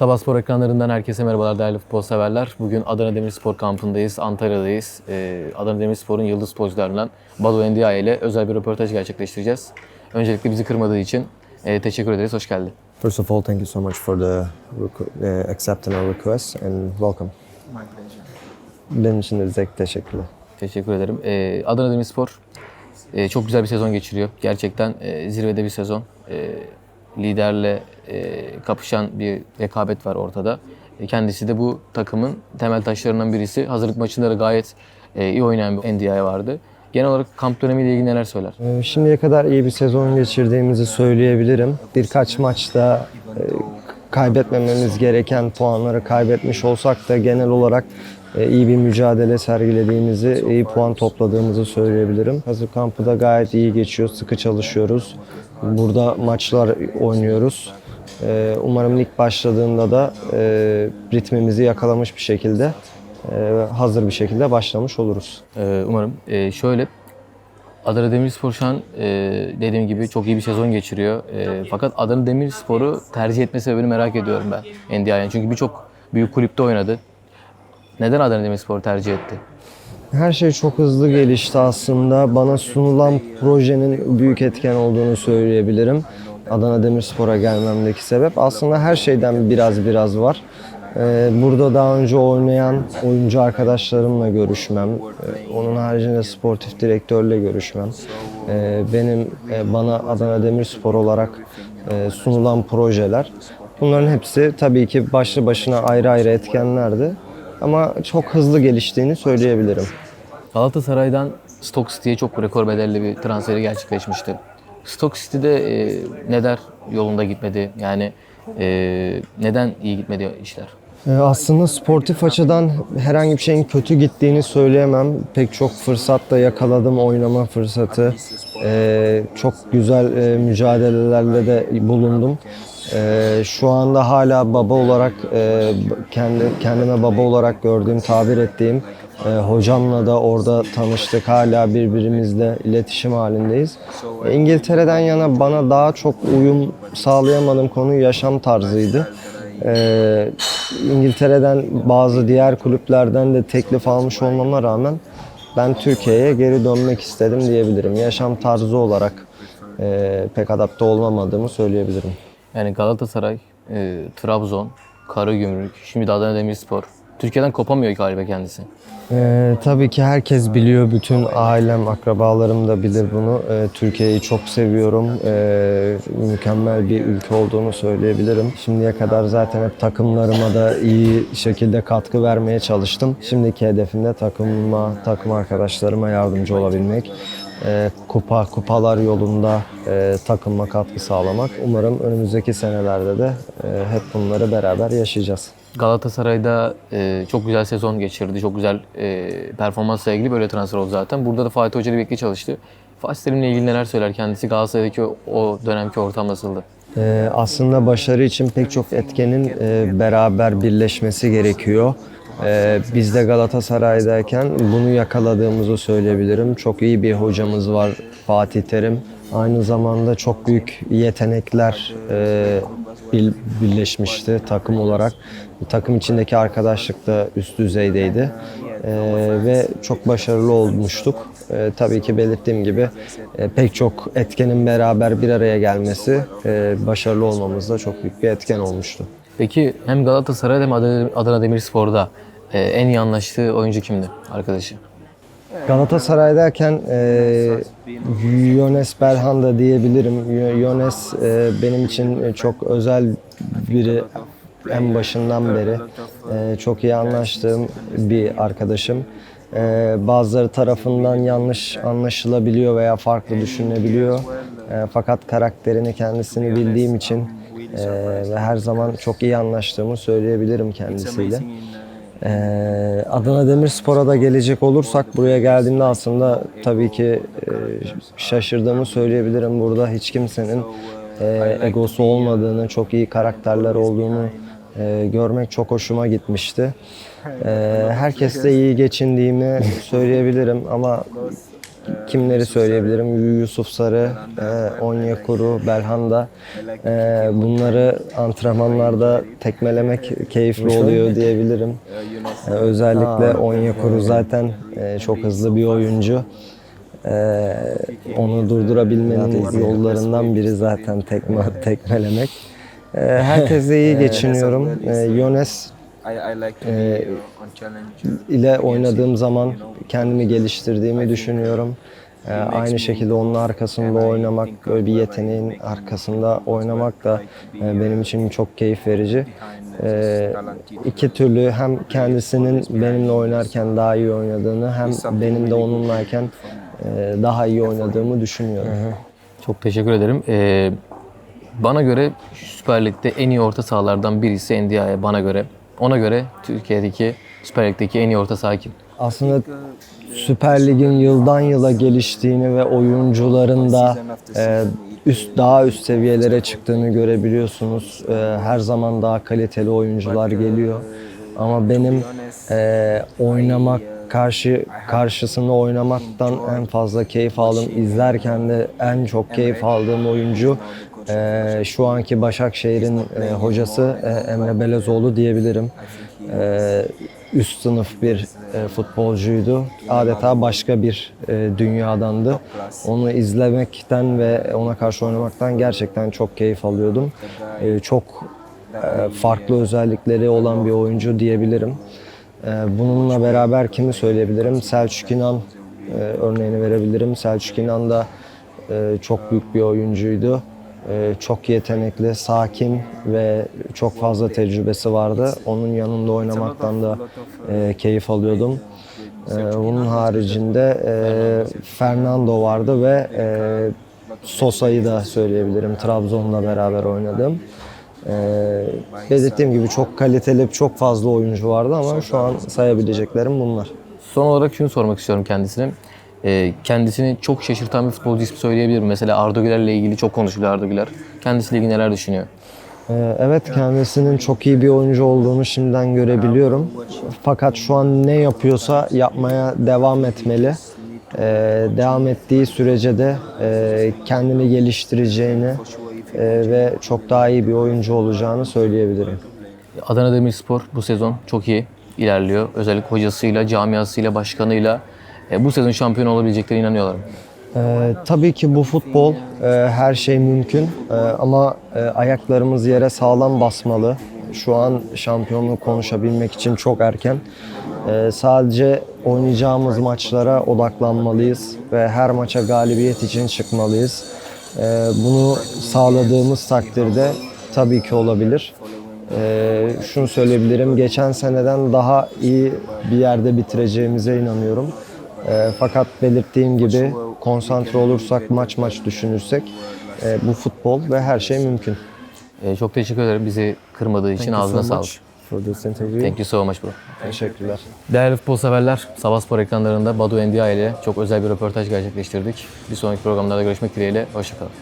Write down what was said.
Sabah spor ekranlarından herkese merhabalar değerli futbol severler. Bugün Adana Demirspor kampındayız, Antalya'dayız. Ee, Adana Demirspor'un yıldız futbolcularından Badu Endiaye ile özel bir röportaj gerçekleştireceğiz. Öncelikle bizi kırmadığı için e, teşekkür ederiz, hoş geldin. First of all, thank you so much for the uh, accepting our request and welcome. Benim için de zevk teşekkürler. Teşekkür ederim. Ee, Adana Demirspor e, çok güzel bir sezon geçiriyor. Gerçekten e, zirvede bir sezon. E, liderle e, kapışan bir rekabet var ortada. E, kendisi de bu takımın temel taşlarından birisi. Hazırlık maçında da gayet e, iyi oynayan bir Endiaye vardı. Genel olarak kamp dönemiyle ilgili neler söyler? Ee, Şimdiye kadar iyi bir sezon geçirdiğimizi söyleyebilirim. Birkaç maçta e, kaybetmememiz gereken puanları kaybetmiş olsak da genel olarak e, iyi bir mücadele sergilediğimizi, iyi puan topladığımızı söyleyebilirim. Hazır kampı da gayet iyi geçiyor, sıkı çalışıyoruz. Burada maçlar oynuyoruz. Ee, Umarım lig başladığında da e, ritmimizi yakalamış bir şekilde, e, hazır bir şekilde başlamış oluruz. Umarım. Şöyle, Adana Demirspor şu an e, dediğim gibi çok iyi bir sezon geçiriyor. E, fakat Adana Demirspor'u tercih etme sebebini merak ediyorum ben Endiaye'nin. Çünkü birçok büyük kulüpte oynadı. Neden Adana Demirspor'u tercih etti? Her şey çok hızlı gelişti aslında. Bana sunulan projenin büyük etken olduğunu söyleyebilirim. Adana Demirspor'a gelmemdeki sebep aslında her şeyden biraz biraz var. Ee, Burada daha önce oynayan oyuncu arkadaşlarımla görüşmem, ee, onun haricinde sportif direktörle görüşmem, ee, benim e, bana Adana Demirspor olarak e, sunulan projeler. Bunların hepsi tabii ki başlı başına ayrı ayrı etkenlerdi. Ama çok hızlı geliştiğini söyleyebilirim. Galatasaray'dan Stoke City'ye çok rekor bedelli bir transferi gerçekleşmişti. Stoke City'de e, neden yolunda gitmedi? Yani e, neden iyi gitmedi işler? Ee, Aslında sportif açıdan herhangi bir şeyin kötü gittiğini söyleyemem. Pek çok fırsat da yakaladım, oynama fırsatı. Ee, Çok güzel e, mücadelelerle de bulundum. Ee, Şu anda hala baba olarak, e, kendi kendime baba olarak gördüğüm, tabir ettiğim e, hocamla da orada tanıştık. Hala birbirimizle iletişim halindeyiz. İngiltere'den yana bana daha çok uyum sağlayamadığım konu yaşam tarzıydı. Ee, İngiltere'den bazı diğer kulüplerden de teklif almış olmama rağmen ben Türkiye'ye geri dönmek istedim diyebilirim. Yaşam tarzı olarak e, pek adapte olamadığımı söyleyebilirim. Yani Galatasaray, e, Trabzon, Karagümrük, şimdi de Adana Demirspor. Türkiye'den kopamıyor galiba kendisi. Ee, tabii ki herkes biliyor, bütün ailem, akrabalarım da bilir bunu. Ee, Türkiye'yi çok seviyorum. Ee, mükemmel bir ülke olduğunu söyleyebilirim. Şimdiye kadar zaten hep takımlarıma da iyi şekilde katkı vermeye çalıştım. Şimdiki hedefim de takımıma, takım arkadaşlarıma yardımcı olabilmek. Ee, kupa, kupalar yolunda e, takıma katkı sağlamak. Umarım önümüzdeki senelerde de e, hep bunları beraber yaşayacağız. Galatasaray'da e, çok güzel sezon geçirdi. Çok güzel e, performansla ilgili böyle transfer oldu zaten. Burada da Fatih Hoca ile birlikte çalıştı. Fatih Terim'le ilgili neler söyler kendisi? Galatasaray'daki o, o dönemki ortam nasıldı? Ee, aslında başarı için pek çok etkenin e, beraber birleşmesi gerekiyor. Ee, biz de Galatasaray'dayken bunu yakaladığımızı söyleyebilirim. Çok iyi bir hocamız var Fatih Terim. Aynı zamanda çok büyük yetenekler e, bir- birleşmişti takım olarak. Takım içindeki arkadaşlık da üst düzeydeydi. Ee, ve çok başarılı olmuştuk. Ee, tabii ki belirttiğim gibi e, pek çok etkenin beraber bir araya gelmesi e, başarılı olmamızda çok büyük bir etken olmuştu. Peki hem Galatasaray'da hem Adana, Demirspor'da e, en iyi anlaştığı oyuncu kimdi arkadaşı? Galatasaray'dayken e, Yones Belhanda diyebilirim. Yo- Yones e, benim için çok özel biri en başından beri. E, çok iyi anlaştığım bir arkadaşım. E, bazıları tarafından yanlış anlaşılabiliyor veya farklı düşünülebiliyor. E, fakat karakterini kendisini bildiğim için e, ve her zaman çok iyi anlaştığımı söyleyebilirim kendisiyle. Ee, Adana Demirspor'a da gelecek olursak buraya geldiğimde aslında tabii ki e, şaşırdığımı söyleyebilirim. Burada hiç kimsenin e, egosu olmadığını, çok iyi karakterler olduğunu e, görmek çok hoşuma gitmişti. E, herkesle iyi geçindiğimi söyleyebilirim ama kimleri söyleyebilirim? Yusuf Sarı, e, Onyekuru, Belhanda. E, bunları antrenmanlarda tekmelemek keyifli oluyor diyebilirim. E, özellikle Onyekuru zaten e, çok hızlı bir oyuncu. E, onu durdurabilmenin yollarından biri zaten tekme, tekmelemek. E, herkese iyi geçiniyorum. E, Yones Uh, challenge. ile oynadığım zaman kendimi geliştirdiğimi düşünüyorum. Ee, aynı şekilde onun arkasında oynamak, böyle bir yeteneğin arkasında oynamak da e, benim için çok keyif verici. Ee, iki türlü hem kendisinin benimle oynarken daha iyi oynadığını hem benim de onunlayken e, daha iyi oynadığımı düşünüyorum. Çok teşekkür ederim. Ee, bana göre Süper Lig'de en iyi orta sahalardan birisi Ndiaye bana göre. Ona göre Türkiye'deki Süper Lig'deki en iyi orta saha? Aslında Süper Lig'in yıldan yıla geliştiğini ve oyuncuların da e, üst daha üst seviyelere çıktığını görebiliyorsunuz. E, her zaman daha kaliteli oyuncular geliyor. Ama benim e, oynamak karşı karşısında oynamaktan en fazla keyif aldım. İzlerken de en çok keyif aldığım oyuncu e, şu anki Başakşehir'in e, hocası e, Emre Belezoğlu diyebilirim. E, üst sınıf bir e, futbolcuydu. Adeta başka bir e, dünyadandı. Onu izlemekten ve ona karşı oynamaktan gerçekten çok keyif alıyordum. E, çok e, farklı özellikleri olan bir oyuncu diyebilirim. E, bununla beraber kimi söyleyebilirim? Selçuk İnan e, örneğini verebilirim. Selçuk İnan da e, çok büyük bir oyuncuydu. E, çok yetenekli, sakin ve çok fazla tecrübesi vardı. Onun yanında oynamaktan da e, keyif alıyordum. Bunun haricinde e, Fernando vardı ve e, Sosa'yı da söyleyebilirim. Trabzon'la beraber oynadım. E, belirttiğim gibi çok kaliteli, çok fazla oyuncu vardı ama şu an sayabileceklerim bunlar. Son olarak şunu sormak istiyorum kendisine. Ee, kendisini çok şaşırtan bir futbolcu ismi söyleyebilirim. Mesela Arda Güler'le ilgili çok konuşuluyor Arda Güler. Kendisiyle ilgili neler düşünüyor? Ee, Evet kendisinin çok iyi bir oyuncu olduğunu şimdiden görebiliyorum. Fakat şu an ne yapıyorsa yapmaya devam etmeli. Ee, devam ettiği sürece de e, kendini geliştireceğini e, ve çok daha iyi bir oyuncu olacağını söyleyebilirim. Adana Demirspor bu sezon çok iyi ilerliyor. Özellikle hocasıyla, camiasıyla, başkanıyla e, bu sezon şampiyon olabileceklerine inanıyorlar. Ee, tabii ki bu futbol, e, her şey mümkün E, ama e, ayaklarımız yere sağlam basmalı. Şu an şampiyonluğu konuşabilmek için çok erken. E, sadece oynayacağımız maçlara odaklanmalıyız ve her maça galibiyet için çıkmalıyız. E, bunu sağladığımız takdirde tabii ki olabilir. E, şunu söyleyebilirim, geçen seneden daha iyi bir yerde bitireceğimize inanıyorum. E, fakat belirttiğim gibi konsantre olursak, maç maç düşünürsek e, bu futbol ve her şey mümkün. E, çok teşekkür ederim bizi kırmadığı için ağzına sağlık. For this interview. Thank you so much bro. Teşekkürler. Değerli futbol severler, Sabah Spor ekranlarında Badu Endiaye ile çok özel bir röportaj gerçekleştirdik. Bir sonraki programlarda görüşmek dileğiyle, hoşçakalın.